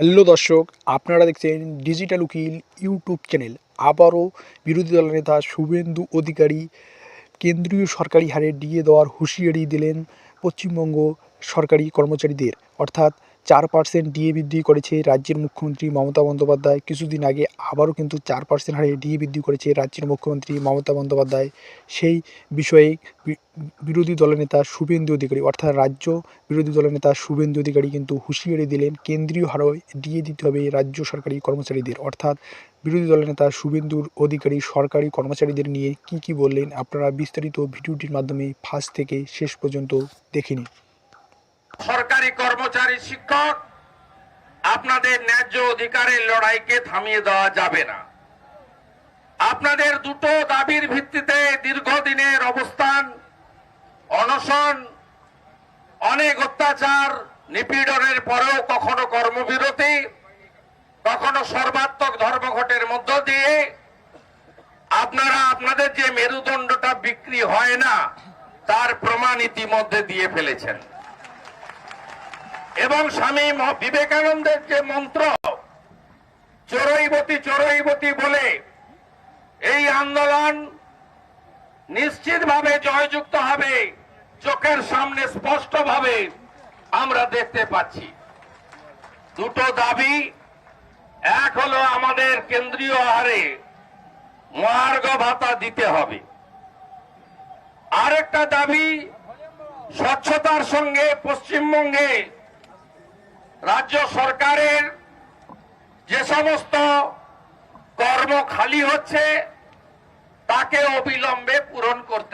Hello দর্শক, আপনারা দেখছেন ডিজিটাল উকিল ইউটিউব চ্যানেল আবারও বিরোধী দলের দলনেতা শুভেন্দু অধিকারী কেন্দ্রীয় সরকারি হারে ডিএ দেওয়ার হুঁশিয়ারি দিলেন পশ্চিমবঙ্গ সরকারি কর্মচারীদের। অর্থাৎ চার পার্সেন্ট ডিএ বৃদ্ধি করেছে রাজ্যের মুখ্যমন্ত্রী মমতা বন্দ্যোপাধ্যায়। কিছুদিন আগে আবারও কিন্তু চার পার্সেন্ট হারে ডিএ বৃদ্ধি করেছে রাজ্যের মুখ্যমন্ত্রী মমতা বন্দ্যোপাধ্যায়। সেই বিষয়ে বিরোধী দলের নেতা শুভেন্দু অধিকারী অর্থাৎ রাজ্য বিরোধী দলের নেতা শুভেন্দু অধিকারী কিন্তু হুঁশিয়ারি দিলেন, কেন্দ্রীয় হারে ডিএ দিতে হবে রাজ্য সরকারি কর্মচারীদের। অর্থাৎ বিরোধী দলের নেতা শুভেন্দুর অধিকারী সরকারি কর্মচারীদের নিয়ে কি কি বললেন, আপনারা বিস্তারিত ভিডিওটির মাধ্যমে ফার্স্ট থেকে শেষ পর্যন্ত দেখে নিন। সরকারি কর্মচারী শিক্ষক, আপনাদের ন্যায্য অধিকারের লড়াইকে থামিয়ে দেওয়া যাবে না। আপনাদের দুটো দাবির ভিত্তিতে দীর্ঘদিনের অবস্থান, অনশন, অনেক অত্যাচার, নিপীড়নের পরেও কখনো কর্মবিরতি, কখনো সর্বাত্মক ধর্মঘটের মধ্য দিয়ে আপনারা আপনাদের যে মেরুদণ্ডটা বিক্রি হয় না, তার প্রমাণ ইতিমধ্যে দিয়ে ফেলেছেন। এবং স্বামী বিবেকানন্দের যে মন্ত্র চোরইবতী চোরইবতী বলে, এই আন্দোলন নিশ্চিতভাবে জয়যুক্ত হবে, চোখের সামনে স্পষ্টভাবে আমরা দেখতে পাচ্ছি। দুটো দাবি, এক হলো আমাদের কেন্দ্রীয় হারে মহার্ঘ ভাতা দিতে হবে। আরেকটা দাবি, স্বচ্ছতার সঙ্গে পশ্চিমবঙ্গে রাজ্য সরকারের যে সমস্ত কর্ম খালি হচ্ছে তাকে অবিলম্বে পূরণ করতে